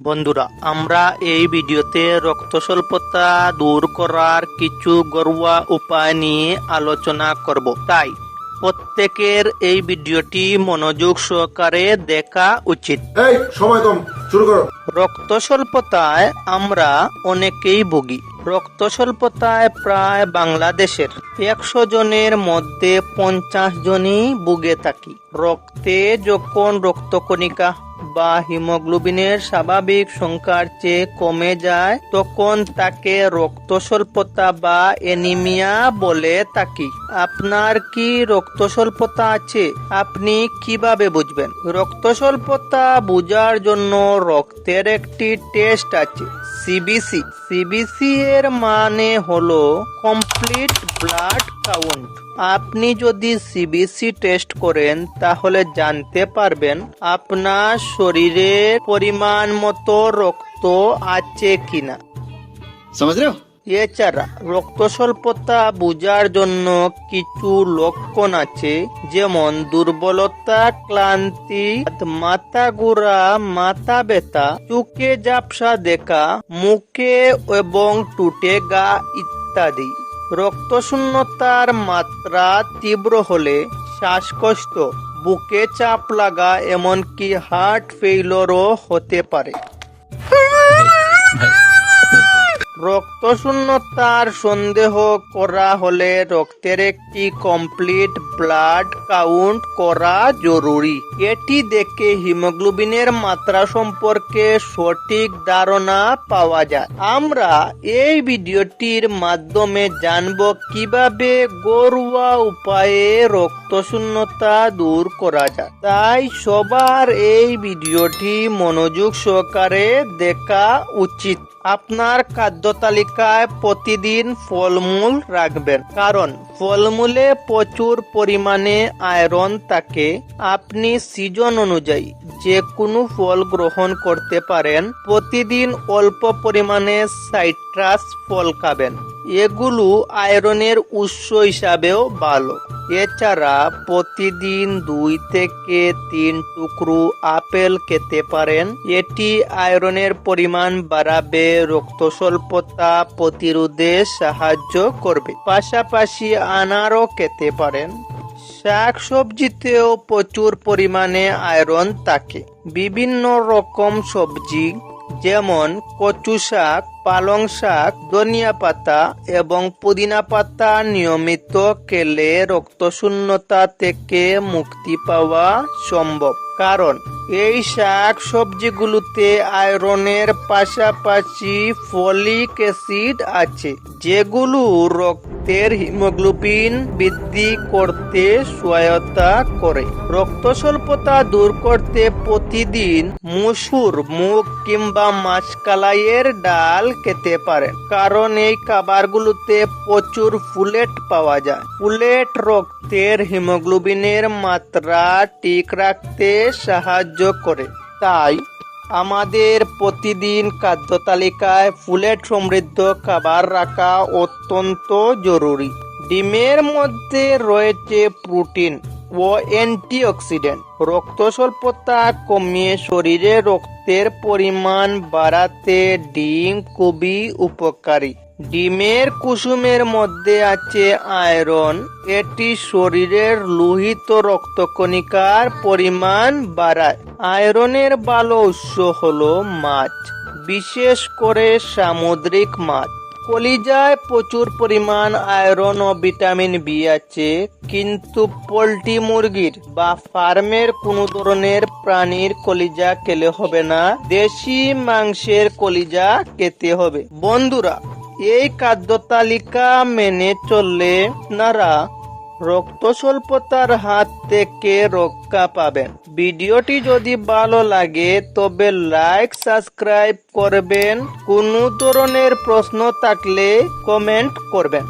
বন্ধুরা আমরা এই ভিডিওতে রক্ত স্বল্পতা দূর করার কিছু ঘরোয়া উপায় নিয়ে আলোচনা করব। তাই প্রত্যেকের এই ভিডিওটি মনোযোগ সহকারে দেখা উচিত। এই সময় কম শুরু করো। রক্ত স্বল্পতায় আমরা অনেকেই ভুগি। রক্ত স্বল্পতায় প্রায় বাংলাদেশের একশো জনের মধ্যে পঞ্চাশ জনই ভুগে থাকি। রক্তে যখন রক্তকণিকা বা হিমোগ্লোবিনের স্বাভাবিক সংখ্যার চেয়ে কমে যায়, তখন তাকে রক্ত স্বল্পতা বা এনিমিয়া বলে থাকি। আপনার কি রক্ত স্বল্পতা আছে? আপনি কীভাবে বুঝবেন? রক্ত স্বল্পতা বোঝার জন্য রক্তের একটি টেস্ট আছে। সিবিসি সিবিসি এর মানে হলো কমপ্লিট ব্লাড কাউন্ট আপনি যদি সিবিসি টেস্ট করেন, তাহলে জানতে পারবেন আপনার শরীরে পরিমাণ মতো রক্ত আছে কিনা। সমঝ রে? এছাড়া রক্ত স্বল্পতা বোঝার জন্য কিছু লক্ষণ আছে, যেমন দুর্বলতা, ক্লান্তি, মাথা ঘোরা, মাথা ব্যথা, চোখে ঝাপসা দেখা, মুখে এবং টুটে গা ইত্যাদি। রক্ত শূন্যতার মাত্রা তীব্র হলে শ্বাসকষ্ট, বুকে চাপ লাগা, এমনকি হার্ট ফেইলরও হতে পারে। রক্ত শূন্যতার সন্দেহ করা হলে রক্তের একটি কমপ্লিট ব্লাড কাউন্ট করা জরুরি। এটি দেখে হিমোগ্লোবিনের মাত্রা সম্পর্কে সঠিক ধারণা পাওয়া যায়। আমরা এই ভিডিওটির মাধ্যমে জানব কীভাবে ঘরোয়া উপায়ে রক্ত শূন্যতা দূর করা যায়। তাই সবার এই ভিডিওটি মনোযোগ সহকারে দেখা উচিত। আপনার খাদ্য তালিকায় প্রতিদিন ফলমূল রাখবেন। কারণ ফলমূলে প্রচুর পরিমাণে আয়রন থাকে। আপনি সিজন অনুযায়ী যে কোনো ফল গ্রহণ করতে পারেন। প্রতিদিন অল্প পরিমাণে সাইট্রাস ফল খাবেন। এগুলো আয়রনের উৎস হিসাবেও ভালো। এছাড়া প্রতিদিন দুই থেকে তিন টুকরো আপেল খেতে পারেন। এটি আয়রনের পরিমাণ বাড়াবে রক্ত স্বল্পতা প্রতিরোধে সাহায্য করবে। পাশাপাশি আনারও খেতে পারেন। শাক সবজিতেও প্রচুর পরিমাণে আয়রন থাকে। বিভিন্ন রকম সবজি, যেমন কচু শাক পালং শাক, ধনিয়া পাতা এবং পুদিনা পাতা নিয়মিত খেলে রক্তশূন্যতা থেকে মুক্তি পাওয়া সম্ভব। কারণ এই শাক সবজিগুলোতে আয়রনের পাশাপাশি ফলিক অ্যাসিড আছে, যেগুলো রক্তের হিমোগ্লোবিন বৃদ্ধি করতে সহায়তা করে। রক্ত স্বল্পতা দূর করতে প্রতিদিন মুসুর, মুগ কিংবা মাছকালাইয়ের ডাল খেতে পারেন। কারণ এই খাবারগুলোতে প্রচুর ফুলেট পাওয়া যায়। ফুলেট রক্তের হিমোগ্লোবিনের মাত্রা ঠিক রাখতে সাহায্য করে। তাই আমাদের প্রতিদিন খাদ্য তালিকায় ফুলের সমৃদ্ধ খাবার রাখা অত্যন্ত জরুরি। ডিমের মধ্যে রয়েছে প্রোটিন ও অ্যান্টিঅক্সিডেন্ট। রক্ত স্বল্পতা কমিয়ে শরীরে রক্তের পরিমাণ বাড়াতে ডিম খুবই উপকারী। ডিমের কুসুমের মধ্যে আছে আয়রন। এটি শরীরের লোহিত রক্তকণিকার পরিমাণ বাড়ায়। আয়রনের ভালো উৎস হল মাছ, বিশেষ করে সামুদ্রিক মাছ। কলিজায় প্রচুর পরিমাণ আয়রন ও ভিটামিন বি আছে, কিন্তু পোলট্রি মুরগির বা ফার্মের কোনো ধরনের প্রাণীর কলিজা খেলে হবে না। দেশি মাংসের কলিজা খেতে হবে। বন্ধুরা এই কার্য তালিকা মেনে চললে নারা রক্ত স্বল্পতার হাত থেকে রক্ষা পাবেন। ভিডিওটি যদি ভালো লাগে, তবে লাইক সাবস্ক্রাইব করবেন। কোনো ধরনের প্রশ্ন থাকলে কমেন্ট করবেন।